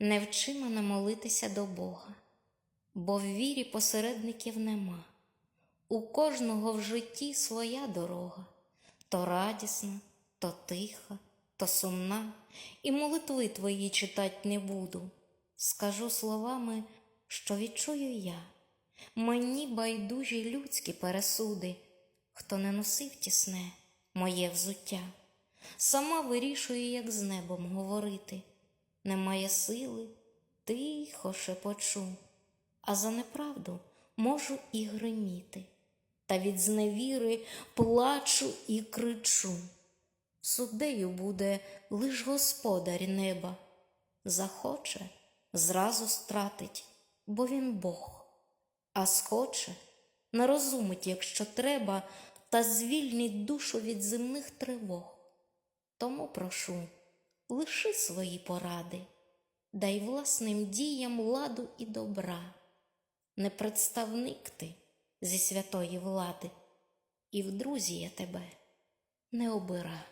Не вчи мене молитися до Бога, бо в вірі посередників нема. У кожного в житті своя дорога, то радісна, то тиха, то сумна, і молитви твої читать не буду. Скажу словами, що відчую я. Мені байдужі людські пересуди, хто не носив тісне моє взуття, сама вирішую, як з небом говорити. Немає сили, тихо шепочу, а за неправду можу і гриміти, та від зневіри плачу і кричу. Суддею буде лиш господар неба, захоче, зразу стратить, бо він Бог, а схоче, нарозумить, якщо треба, та звільнить душу від земних тривог. Тому прошу, лиши свої поради, дай власним діям ладу і добра. Не представник ти зі святої влади, і в друзі я тебе не обира.